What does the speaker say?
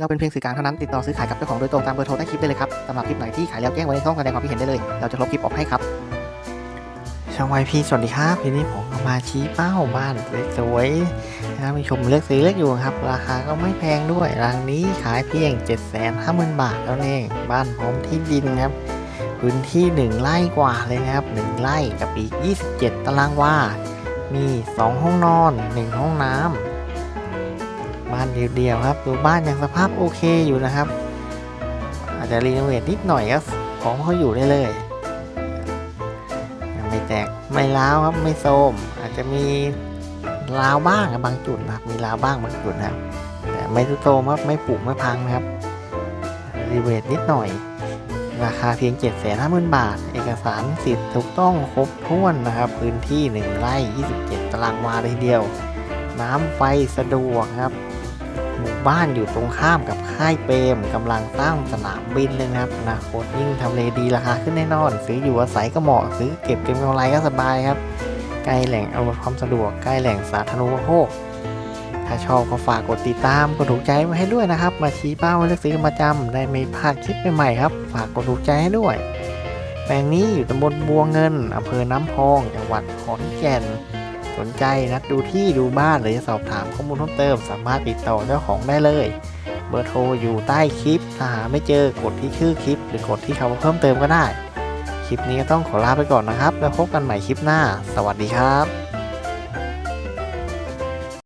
เราเป็นเพียงสื่อกลางเท่านั้นติดต่อซื้อขายกับเจ้าของโดยตรงตามเบอร์โทรใต้คลิปได้เลยครับสำหรับคลิปไหนที่ขายแล้วแจ้งไว้ในช่องแสดงความคิดเห็นได้เลย เราจะลบคลิปออกให้ครับ ช่องไวพีสวัสดีครับทีนี้ผมมาชี้เป้าบ้านสวยๆนะครับมีชมเลือกซื้อเลือกอยู่ครับ ราคาก็ไม่แพงด้วยรังนี้ขายเพียง 7 5 0 0 0 0 บาทแล้วเองบ้านพร้อมที่ดินครับพื้นที่ 1 ไร่กว่าเลยนะครับ 1 ไร่กับอีก 27 ตารางวา มี 2 ห้องนอน 1 ห้องน้ำ บ้านเดียวๆครับ ดูบ้านยังสภาพโอเคอยู่นะครับ อาจจะรีโนเวทนิดหน่อยก็ของเขาอยู่ได้เลยยังไม่แตกไม่ร้าวครับไม่โทมอาจจะมีราวบ้างบางจุดนะครับมีราวบ้างบางจุดนะครับแต่ไม่ทุโทมครับไม่ผุไม่พังนะครับรีเวทนิดหน่อย ราคาเพียง7 5 0 0 0 0 บาท เอกสารสิทธิ์ถูกต้องครบถ้วนนะครับ พื้นที่ 1 ไร่ 27 ตารางวาเลยทีเดียว น้ำไฟสะดวกครับ หมู่บ้านอยู่ตรงข้ามกับค่ายเปรมกำลังสร้างสนามบินเลยนะครับอนาคตยิ่งทำเลดีราคาขึ้นแน่นอน ซื้ออยู่อาศัยก็เหมาะซื้อเก็บเก็บกำไรก็สบายครับใกล้แหล่งอำนวยความสะดวกใกล้แหล่งสาธารณูปโภคถ้าชอบก็ฝากกดติดตามกดถูกใจมาให้ด้วยนะครับ มาชี้เป้าเลือกซื้อมาจำได้ไม่พลาดคลิปใหม่ๆครับ ฝากกดถูกใจให้ด้วยแปลงนี้อยู่ตำบลบัวเงินอำเภอน้ำพองจังหวัดขอนแก่น สนใจนัดดูที่ดูบ้านหรือจะสอบถามข้อมูลเพิ่มเติม สามารถติดต่อเจ้าของได้เลย เบอร์โทรอยู่ใต้คลิปถ้าหาไม่เจอกดที่ชื่อคลิป หรือกดที่คำว่าเพิ่มเติมก็ได้ คลิปนี้ก็ต้องขอลาไปก่อนนะครับ แล้วพบกันใหม่คลิปหน้า สวัสดีครับ